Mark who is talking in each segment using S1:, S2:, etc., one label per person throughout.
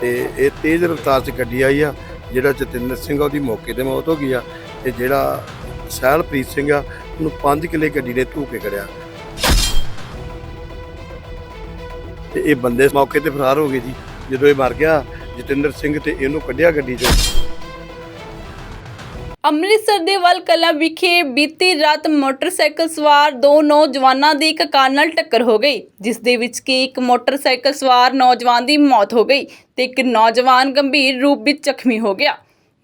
S1: ਤੇ ਇਹ ਤੇਜ਼ ਰਫ਼ਤਾਰ 'ਚ ਗੱਡੀ ਆਈ ਆ, ਜਿਹੜਾ ਜਤਿੰਦਰ ਸਿੰਘ ਆ, ਉਹਦੀ ਮੌਕੇ ਤੇ ਮੌਤ ਹੋ ਗਈ ਆ ਤੇ ਜਿਹੜਾ ਸਹਿਲਪ੍ਰੀਤ ਸਿੰਘ ਆ, ਉਹਨੂੰ 5 ਕਿਲੇ ਗੱਡੀ ਨੇ ਧੂ ਕੇ ਕਰਿਆ ਤੇ ਇਹ ਬੰਦੇ ਮੌਕੇ ਤੇ ਫਰਾਰ ਹੋ ਗਏ ਜੀ। ਜਦੋਂ ਇਹ ਮਰ ਗਿਆ, ਜਤਿੰਦਰ ਸਿੰਘ ਤੇ ਇਹਨੂੰ ਕੱਢਿਆ ਗੱਡੀ 'ਚੋਂ
S2: ਅੰਮ੍ਰਿਤਸਰ ਦੇ ਵੱਲ ਕਲਾਂ ਵਿਖੇ ਬੀਤੀ ਰਾਤ ਮੋਟਰਸਾਈਕਲ ਸਵਾਰ ਦੋ ਨੌਜਵਾਨਾਂ ਦੀ ਇੱਕ ਕਾਰ ਨਾਲ ਟੱਕਰ ਹੋ ਗਈ ਜਿਸ ਦੇ ਵਿੱਚ ਕਿ ਇੱਕ ਮੋਟਰਸਾਈਕਲ ਸਵਾਰ ਨੌਜਵਾਨ ਦੀ ਮੌਤ ਹੋ ਗਈ ਤੇ ਇੱਕ ਨੌਜਵਾਨ ਗੰਭੀਰ ਰੂਪ ਵਿੱਚ ਜ਼ਖਮੀ ਹੋ ਗਿਆ।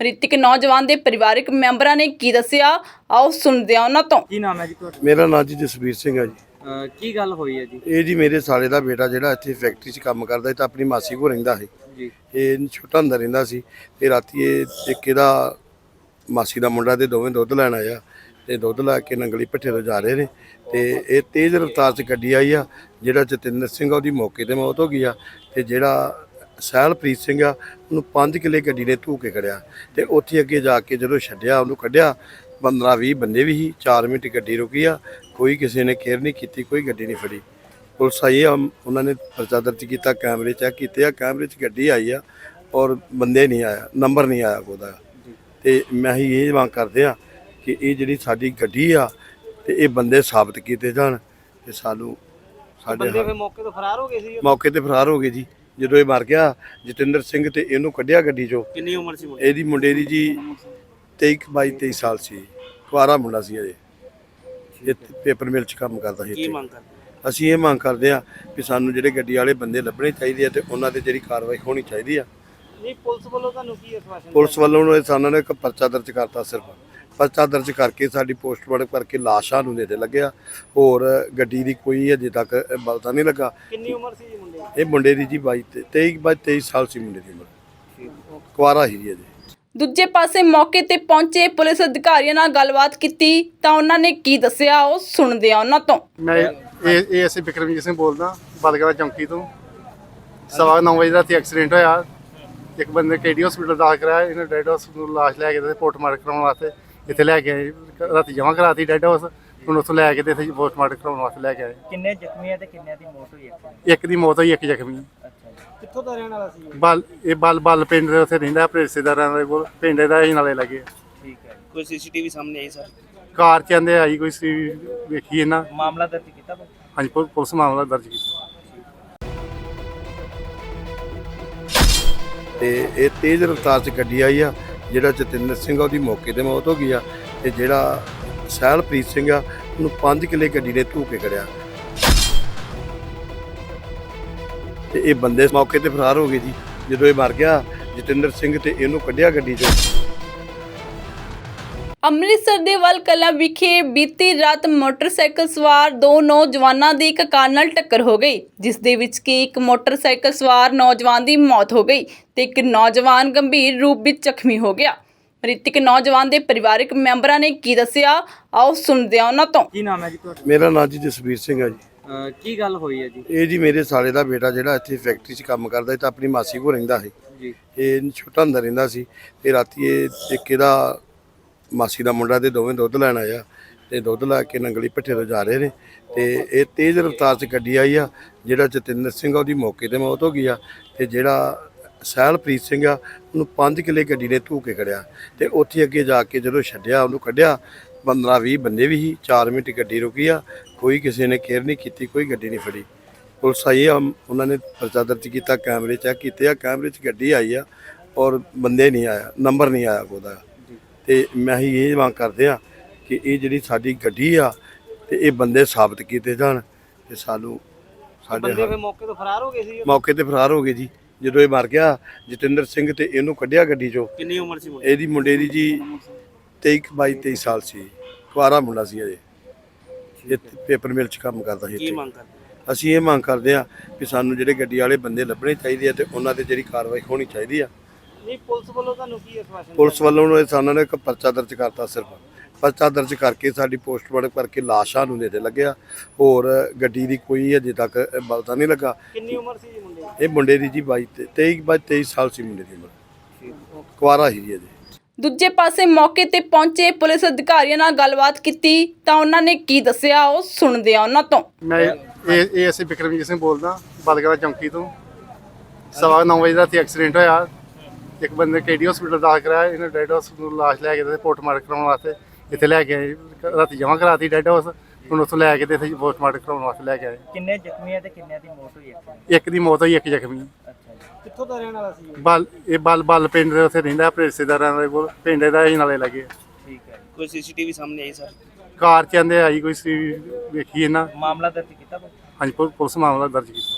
S2: ਮ੍ਰਿਤਕ ਨੌਜਵਾਨ ਦੇ ਪਰਿਵਾਰਕ ਮੈਂਬਰਾਂ ਨੇ ਕੀ ਦੱਸਿਆ? ਆਓ ਸੁਣਦੇ ਹਾਂ ਉਹਨਾਂ ਤੋਂ।
S3: ਕੀ ਨਾਮ ਹੈ ਜੀ ਤੁਹਾਡਾ?
S1: ਮੇਰਾ ਨਾਂ ਜੀ ਜਸਵੀਰ ਸਿੰਘ ਆ ਜੀ।
S3: ਅਹ ਕੀ ਗੱਲ ਹੋਈ ਹੈ ਜੀ?
S1: ਇਹ ਜੀ ਮੇਰੇ ਸਾਲੇ ਦਾ ਬੇਟਾ ਜਿਹੜਾ ਇੱਥੇ ਫੈਕਟਰੀ 'ਚ ਕੰਮ ਕਰਦਾ ਸੀ ਤਾਂ ਆਪਣੀ ਮਾਸੀ ਕੋਲ ਰਹਿੰਦਾ ਸੀ।
S3: ਜੀ।
S1: ਇਹ ਛੋਟਾ ਹੁੰਦਾ ਰਹਿੰਦਾ ਸੀ ਤੇ ਰਾਤੀ ਇਹ ਇੱਕ ਇਹਦਾ ਮਾਸੀ ਦਾ ਮੁੰਡਾ ਤੇ ਦੋਵੇਂ ਦੁੱਧ ਲੈਣ ਆਇਆ ਤੇ ਦੁੱਧ ਲਾ ਕੇ ਨੰਗਲੀ ਭੱਠੇ ਤੋਂ ਜਾ ਰਹੇ ਨੇ ਤੇ ਇਹ ਤੇਜ਼ ਰਫ਼ਤਾਰ 'ਚ ਗੱਡੀ ਆਈ ਆ, ਜਿਹੜਾ ਜਤਿੰਦਰ ਸਿੰਘ ਆ, ਉਹਦੀ ਮੌਕੇ ਤੇ ਮੌਤ ਹੋ ਗਈ ਆ ਤੇ ਜਿਹੜਾ ਸਹਿਲਪ੍ਰੀਤ ਸਿੰਘ ਆ, ਉਹਨੂੰ 5 ਕਿਲੇ ਗੱਡੀ ਨੇ ਧੂ ਕੇ ਖੜਿਆ ਤੇ ਉੱਥੇ ਅੱਗੇ ਜਾ ਕੇ ਜਦੋਂ ਛੱਡਿਆ, ਉਹਨੂੰ ਕੱਢਿਆ 15 20 ਬੰਦੇ ਵੀ ਸੀ 4 ਮਿੰਟ ਗੱਡੀ ਰੁਕੀ ਆ, ਕੋਈ ਕਿਸੇ ਨੇ ਕੇਅਰ ਨਹੀਂ ਕੀਤੀ, ਕੋਈ ਗੱਡੀ ਨਹੀਂ ਫੜੀ। ਪੁਲਿਸ ਆਈ ਆ, ਉਹਨਾਂ ਨੇ ਪਰਚਾ ਦਰਜ ਕੀਤਾ, ਕੈਮਰੇ ਚੈੱਕ ਕੀਤੇ ਆ, ਕੈਮਰੇ 'ਚ ਗੱਡੀ ਆਈ ਆ ਔਰ ਬੰਦੇ ਨਹੀਂ ਆਇਆ, ਨੰਬਰ ਨਹੀਂ ਆਇਆ ਉਹਦਾ। ਤੇ ਮੈਂ ਹੀ ਇਹ ਮੰਗ ਕਰਦੇ ਆ ਕਿ ਇਹ ਜਿਹੜੀ ਸਾਡੀ ਗੱਡੀ ਆ ਤੇ ਇਹ ਬੰਦੇ ਸਾਬਤ ਕੀਤੇ ਜਾਣ ਤੇ ਸਾਨੂੰ ਸਾਡੇ
S3: ਬੰਦੇ ਫਿਰ ਮੌਕੇ ਤੋਂ ਫਰਾਰ ਹੋ ਗਏ ਸੀ
S1: ਮੌਕੇ ਤੇ ਫਰਾਰ ਹੋ ਗਏ ਜੀ। ਜਦੋਂ ਇਹ ਮਰ ਗਿਆ ਜਤਿੰਦਰ ਸਿੰਘ ਤੇ ਇਹਨੂੰ ਕੱਢਿਆ ਗੱਡੀ 'ਚੋਂ।
S3: ਕਿੰਨੀ ਉਮਰ ਸੀ ਮੁੰਡੇ
S1: ਇਹਦੀ ਮੁੰਡੇ ਦੀ ਜੀ 23 22 23 ਸਾਲ ਸੀ। ਕੁਆਰਾ ਮੁੰਡਾ ਸੀ ਅਜੇ ਇਹ ਪੇਪਰ ਮਿਲ 'ਚ ਕੰਮ ਕਰਦਾ ਸੀ
S3: ਕੀ ਮੰਗ ਕਰਦੇ?
S1: ਅਸੀਂ ਇਹ ਮੰਗ ਕਰਦੇ ਆ ਕਿ ਸਾਨੂੰ ਜਿਹੜੇ ਗੱਡੀ ਵਾਲੇ ਬੰਦੇ ਲੱਭਣੇ ਚਾਹੀਦੇ ਆ ਤੇ ਉਹਨਾਂ ਤੇ ਜਿਹੜੀ ਕਾਰਵਾਈ ਹੋਣੀ ਚਾਹੀਦੀ ਆ
S3: ਨਹੀਂ ਪੁਲਿਸ ਵੱਲੋਂ ਤੁਹਾਨੂੰ ਕੀ ਆਸ਼ਵਾਸਨ
S1: ਪੁਲਿਸ ਵੱਲੋਂ ਉਹਨਾਂ ਨੇ ਸਾਨੂੰ ਨੇ ਇੱਕ ਪਰਚਾ ਦਰਜ ਕਰਤਾ ਸਿਰਫ। ਪਰਚਾ ਦਰਜ ਕਰਕੇ ਸਾਡੀ ਪੋਸਟਮਾਰਟਮ ਕਰਕੇ ਲਾਸ਼ਾਂ ਨੂੰ ਦੇ ਦੇ ਲੱਗਿਆ। ਹੋਰ ਗੱਡੀ ਦੀ ਕੋਈ ਅਜੇ ਤੱਕ ਪਤਾ ਨਹੀਂ ਲੱਗਾ।
S3: ਕਿੰਨੀ ਉਮਰ ਸੀ ਜੀ ਮੁੰਡੇ
S1: ਇਹ ਮੁੰਡੇ ਦੀ ਜੀ 22 ਤੇ 23 ਬਾਈ 23 ਸਾਲ ਸੀ ਮੁੰਡੇ ਦੀ ਉਮਰ। ਕੁਆਰਾ ਹੀ ਜੀ ਅਜੇ।
S2: ਦੂਜੇ ਪਾਸੇ ਮੌਕੇ ਤੇ ਪਹੁੰਚੇ ਪੁਲਿਸ ਅਧਿਕਾਰੀਆਂ ਨਾਲ ਗੱਲਬਾਤ ਕੀਤੀ ਤਾਂ ਉਹਨਾਂ ਨੇ ਕੀ ਦੱਸਿਆ ਉਹ ਸੁਣਦੇ ਹਾਂ ਉਹਨਾਂ ਤੋਂ।
S4: ਮੈਂ ਇਹ ਇਹ ਅਸੀਂ ਬਿਕਰਮਜੀਤ ਸਿੰਘ ਬੋਲਦਾ ਬਦਗੜਾ ਚੌਂਕੀ ਤੋਂ। ਸਵਾ ਨੌ ਵਜੇ ਰਾਤੀ ਐਕਸੀਡੈਂਟ ਹੋਇਆ। ਇੱਕ ਬੰਦੇ ਕੇਡੀ ਹਸਪੀਟਲ ਦਾਖਲ ਕਰਾਇਆ ਇਹਨੇ ਡੈਡ ਹਾਊਸ ਨੂੰ ਲਾਸ਼ ਲੈ ਕੇ ਤੇ ਪੋਸਟਮਾਰਟਮ ਕਰਾਉਣ ਵਾਸਤੇ ਇੱਥੇ ਲੈ ਕੇ ਆਏ। ਰਾਤੀ ਜਮ੍ਹਾਂ ਕਰਾਤੀ ਡੈਡ ਹਾਊਸ ਹੁਣ ਉੱਥੋਂ ਲੈ ਕੇ ਤੇ ਇੱਥੇ ਪੋਸਟਮਾਰਟਮ ਕਰਾਉਣ ਵਾਸਤੇ ਲੈ ਕੇ ਆਏ।
S3: ਕਿੰਨੇ ਜ਼ਖਮੀ ਆ ਤੇ ਕਿੰਨਿਆਂ ਦੀ ਮੌਤ ਹੋਈ ਹੈ
S4: ਇੱਕ ਦੀ ਮੌਤ ਹੋਈ ਇੱਕ ਜ਼ਖਮੀ।
S3: ਅੱਛਾ ਕਿੱਥੋਂ ਦਾ ਰਹਿਣ ਵਾਲਾ ਸੀ
S4: ਬਲ ਇਹ ਬਲ ਬਲ ਪਿੰਡ ਦੇ ਉੱਥੇ ਰਹਿੰਦਾ ਆਪਣੇ ਰਿਸ਼ਤੇਦਾਰਾਂ ਦੇ ਕੋਲ ਪਿੰਡ ਦਾ ਹੀ ਨਾਲੇ ਲੱਗੇ
S3: ਠੀਕ ਹੈ। ਕੋਈ ਸੀਸੀਟੀਵੀ ਸਾਹਮਣੇ ਆਈ ਸਰ?
S4: ਕਾਰ ਚ ਆਂਦੇ ਆਈ ਕੋਈ ਸੀ ਵੇਖੀ ਇਹਨਾਂ।
S3: ਮਾਮਲਾ ਦਰਜ ਕੀਤਾ?
S4: ਹਾਂਜੀ ਪੁਲਿਸ ਮਾਮਲਾ ਦਰਜ ਕੀਤਾ।
S1: ਤੇ ਇਹ ਤੇਜ਼ ਰਫ਼ਤਾਰ 'ਚ ਗੱਡੀ ਆਈ ਆ, ਜਿਹੜਾ ਜਤਿੰਦਰ ਸਿੰਘ ਆ, ਉਹਦੀ ਮੌਕੇ ਤੇ ਮੌਤ ਹੋ ਗਈ ਆ ਤੇ ਜਿਹੜਾ ਸਹਿਲਪ੍ਰੀਤ ਸਿੰਘ ਆ, ਉਹਨੂੰ 5 ਕਿਲੇ ਗੱਡੀ ਨੇ ਧੂ ਕੇ ਕਰਿਆ ਤੇ ਇਹ ਬੰਦੇ ਮੌਕੇ ਤੇ ਫਰਾਰ ਹੋ ਗਏ ਜੀ। ਜਦੋਂ ਇਹ ਮਰ ਗਿਆ, ਜਤਿੰਦਰ ਸਿੰਘ ਤੇ ਇਹਨੂੰ ਕੱਢਿਆ ਗੱਡੀ 'ਚੋਂ।
S2: ਅੰਮ੍ਰਿਤਸਰ ਦੇ ਵੱਲ ਕਲਾਂ ਵਿਖੇ ਬੀਤੀ ਰਾਤ ਮੋਟਰਸਾਈਕਲ ਸਵਾਰ ਦੋ ਨੌਜਵਾਨਾਂ ਦੀ ਇੱਕ ਕਾਰ ਨਾਲ ਟੱਕਰ ਹੋ ਗਈ ਜਿਸ ਦੇ ਵਿੱਚ ਕਿ ਇੱਕ ਮੋਟਰਸਾਈਕਲ ਸਵਾਰ ਨੌਜਵਾਨ ਦੀ ਮੌਤ ਹੋ ਗਈ ਤੇ ਇੱਕ ਨੌਜਵਾਨ ਗੰਭੀਰ ਰੂਪ ਵਿੱਚ ਜ਼ਖਮੀ ਹੋ ਗਿਆ। ਮ੍ਰਿਤਕ ਨੌਜਵਾਨ ਦੇ ਪਰਿਵਾਰਕ ਮੈਂਬਰਾਂ ਨੇ ਕੀ ਦੱਸਿਆ? ਆਓ ਸੁਣਦੇ ਹਾਂ ਉਹਨਾਂ ਤੋਂ।
S3: ਕੀ ਨਾਮ ਹੈ ਜੀ ਤੁਹਾਡਾ?
S1: ਮੇਰਾ ਨਾਂ ਜੀ ਜਸਵੀਰ ਸਿੰਘ ਆ ਜੀ।
S3: ਅਹ ਕੀ ਗੱਲ ਹੋਈ ਹੈ ਜੀ?
S1: ਇਹ ਜੀ ਮੇਰੇ ਸਾਲੇ ਦਾ ਬੇਟਾ ਜਿਹੜਾ ਇੱਥੇ ਫੈਕਟਰੀ 'ਚ ਕੰਮ ਕਰਦਾ ਸੀ ਤਾਂ ਆਪਣੀ ਮਾਸੀ ਕੋਲ ਰਹਿੰਦਾ ਸੀ।
S3: ਜੀ।
S1: ਇਹ ਛੋਟਾ ਹੁੰਦਾ ਰਹਿੰਦਾ ਸੀ ਤੇ ਰਾਤੀ ਇਹ ਇੱਕ ਇਹਦਾ ਮਾਸੀ ਦਾ ਮੁੰਡਾ ਤੇ ਦੋਵੇਂ ਦੁੱਧ ਲੈਣ ਆਇਆ ਤੇ ਦੁੱਧ ਲੈ ਕੇ ਨੰਗਲੀ ਭੱਠੇ ਤੋਂ ਜਾ ਰਹੇ ਨੇ ਤੇ ਇਹ ਤੇਜ਼ ਰਫ਼ਤਾਰ 'ਚ ਗੱਡੀ ਆਈ ਆ, ਜਿਹੜਾ ਜਤਿੰਦਰ ਸਿੰਘ ਆ, ਉਹਦੀ ਮੌਕੇ ਤੇ ਮੌਤ ਹੋ ਗਈ ਆ ਤੇ ਜਿਹੜਾ ਸਹਿਲਪ੍ਰੀਤ ਸਿੰਘ ਆ, ਉਹਨੂੰ 5 ਕਿਲੇ ਗੱਡੀ ਨੇ ਧੂ ਕੇ ਖੜਿਆ ਤੇ ਉੱਥੇ ਅੱਗੇ ਜਾ ਕੇ ਜਦੋਂ ਛੱਡਿਆ, ਉਹਨੂੰ ਕੱਢਿਆ 15 20 ਬੰਦੇ ਵੀ ਸੀ 4 ਮਿੰਟ ਗੱਡੀ ਰੁਕੀ ਆ, ਕੋਈ ਕਿਸੇ ਨੇ ਕੇਅਰ ਨਹੀਂ ਕੀਤੀ, ਕੋਈ ਗੱਡੀ ਨਹੀਂ ਫੜੀ। ਪੁਲਿਸ ਆਈ ਆ, ਉਹਨਾਂ ਨੇ ਪਰਚਾ ਦਰਜ ਕੀਤਾ, ਕੈਮਰੇ ਚੈੱਕ ਕੀਤੇ ਆ, ਕੈਮਰੇ 'ਚ ਗੱਡੀ ਆਈ ਆ ਔਰ ਬੰਦੇ ਨਹੀਂ ਆਇਆ, ਨੰਬਰ ਨਹੀਂ ਆਇਆ ਉਹਦਾ। ਤੇ ਮੈਂ ਹੀ ਇਹ ਮੰਗ ਕਰਦੇ ਆ ਕਿ ਇਹ ਜਿਹੜੀ ਸਾਡੀ ਗੱਡੀ ਆ ਤੇ ਇਹ ਬੰਦੇ ਸਾਬਤ ਕੀਤੇ ਜਾਣ ਤੇ ਸਾਨੂੰ ਸਾਡੇ
S3: ਬੰਦੇ ਫਿਰ ਮੌਕੇ ਤੋਂ ਫਰਾਰ ਹੋ ਗਏ ਸੀ
S1: ਮੌਕੇ ਤੇ ਫਰਾਰ ਹੋ ਗਏ ਜੀ। ਜਦੋਂ ਇਹ ਮਰ ਗਿਆ ਜਤਿੰਦਰ ਸਿੰਘ ਤੇ ਇਹਨੂੰ ਕੱਢਿਆ ਗੱਡੀ 'ਚੋਂ।
S3: ਕਿੰਨੀ ਉਮਰ ਸੀ ਮੁੰਡੇ
S1: ਇਹਦੀ ਮੁੰਡੇ ਦੀ ਜੀ 23 22 23 ਸਾਲ ਸੀ। ਕੁਆਰਾ ਮੁੰਡਾ ਸੀ ਅਜੇ। ਇਹ ਪੇਪਰ ਮਿਲ 'ਚ ਕੰਮ ਕਰਦਾ ਸੀ
S3: ਕੀ
S1: ਇੱਥੇ।
S3: ਮੰਗ ਕਰਦੇ
S1: ਅਸੀਂ ਇਹ ਮੰਗ ਕਰਦੇ ਆ ਕਿ ਸਾਨੂੰ ਜਿਹੜੇ ਗੱਡੀ ਵਾਲੇ ਬੰਦੇ ਲੱਭਣੇ ਚਾਹੀਦੇ ਆ ਤੇ ਉਹਨਾਂ ਤੇ ਜਿਹੜੀ ਕਾਰਵਾਈ ਹੋਣੀ ਚਾਹੀਦੀ ਆ
S3: ਨਹੀਂ ਪੁਲਿਸ ਵੱਲੋਂ ਤੁਹਾਨੂੰ ਕੀ ਆਸ਼ਵਾਸਨ
S1: ਪੁਲਿਸ ਵੱਲੋਂ ਉਹਨਾਂ ਨੇ ਸਾਨੂੰ ਨੇ ਇੱਕ ਪਰਚਾ ਦਰਜ ਕਰਤਾ ਸਿਰਫ। ਪਰਚਾ ਦਰਜ ਕਰਕੇ ਸਾਡੀ ਪੋਸਟਮਾਰਟਮ ਕਰਕੇ ਲਾਸ਼ਾਂ ਨੂੰ ਦੇ ਦੇ ਲੱਗਿਆ। ਹੋਰ ਗੱਡੀ ਦੀ ਕੋਈ ਅਜੇ ਤੱਕ ਪਤਾ ਨਹੀਂ ਲੱਗਾ।
S3: ਕਿੰਨੀ ਉਮਰ ਸੀ ਜੀ ਮੁੰਡੇ
S1: ਇਹ ਮੁੰਡੇ ਦੀ ਜੀ 22 ਤੇ 23 ਬਾਈ 23 ਸਾਲ ਸੀ ਮੁੰਡੇ ਦੀ ਉਮਰ। ਕੁਆਰਾ ਹੀ ਜੀ ਅਜੇ।
S2: ਦੂਜੇ ਪਾਸੇ ਮੌਕੇ ਤੇ ਪਹੁੰਚੇ ਪੁਲਿਸ ਅਧਿਕਾਰੀਆਂ ਨਾਲ ਗੱਲਬਾਤ ਕੀਤੀ ਤਾਂ ਉਹਨਾਂ ਨੇ ਕੀ ਦੱਸਿਆ ਉਹ ਸੁਣਦੇ ਹਾਂ ਉਹਨਾਂ ਤੋਂ।
S4: ਮੈਂ ਇਹ ਇਹ ਅਸੀਂ ਬਿਕਰਮਜੀਤ ਸਿੰਘ ਬੋਲਦਾ ਬਦਗੜਾ ਚੌਂਕੀ ਤੋਂ। ਸਵਾ ਨੌ ਵਜੇ ਦਾ ਇੱਥੇ ਐਕਸੀਡੈਂਟ ਹੋਇਆ। ਇੱਕ ਬੰਦੇ ਕੇਡੀ ਹਸਪੀਟਲ ਦਾਖਲ ਕਰਾਇਆ ਇਹਨੇ ਡੈਡ ਹਾਊਸ ਨੂੰ ਲਾਸ਼ ਲੈ ਕੇ ਤੇ ਪੋਸਟਮਾਰਟਮ ਕਰਾਉਣ ਵਾਸਤੇ ਇੱਥੇ ਲੈ ਕੇ ਆਏ। ਰਾਤੀ ਜਮ੍ਹਾਂ ਕਰਾਤੀ ਡੈਡ ਹਾਊਸ ਹੁਣ ਉੱਥੋਂ ਲੈ ਕੇ ਤੇ ਇੱਥੇ ਪੋਸਟਮਾਰਟਮ ਕਰਾਉਣ ਵਾਸਤੇ ਲੈ ਕੇ ਆਏ।
S3: ਕਿੰਨੇ ਜ਼ਖਮੀ ਆ ਤੇ ਕਿੰਨਿਆਂ ਦੀ ਮੌਤ ਹੋਈ ਹੈ
S4: ਇੱਕ ਦੀ ਮੌਤ ਹੋਈ ਇੱਕ ਜ਼ਖਮੀ।
S3: ਅੱਛਾ ਜੀ। ਕਿੱਥੋਂ ਦਾ ਰਹਿਣ ਵਾਲਾ ਸੀ ਇਹ?
S4: ਬਲ ਇਹ ਬਲ ਬਲ ਪਿੰਡ ਦੇ ਉੱਥੇ ਰਹਿੰਦਾ ਆਪਣੇ ਰਿਸ਼ਤੇਦਾਰਾਂ ਦੇ ਕੋਲ ਪਿੰਡ ਦਾ ਹੀ ਨਾਲੇ ਲੱਗੇ।
S3: ਠੀਕ ਹੈ
S5: ਕੋਈ ਸੀਸੀਟੀਵੀ ਸਾਹਮਣੇ ਆਈ ਸਰ?
S4: ਕਾਰ ਚ ਆਂਦੇ ਆਈ ਕੋਈ ਸੀ ਵੇਖੀ ਇਹਨਾਂ।
S3: ਮਾਮਲਾ ਦਰਜ ਕੀਤਾ?
S4: ਹਾਂਜੀ ਪੁ- ਪੁਲਿਸ ਮਾਮਲਾ ਦਰਜ ਕੀਤਾ।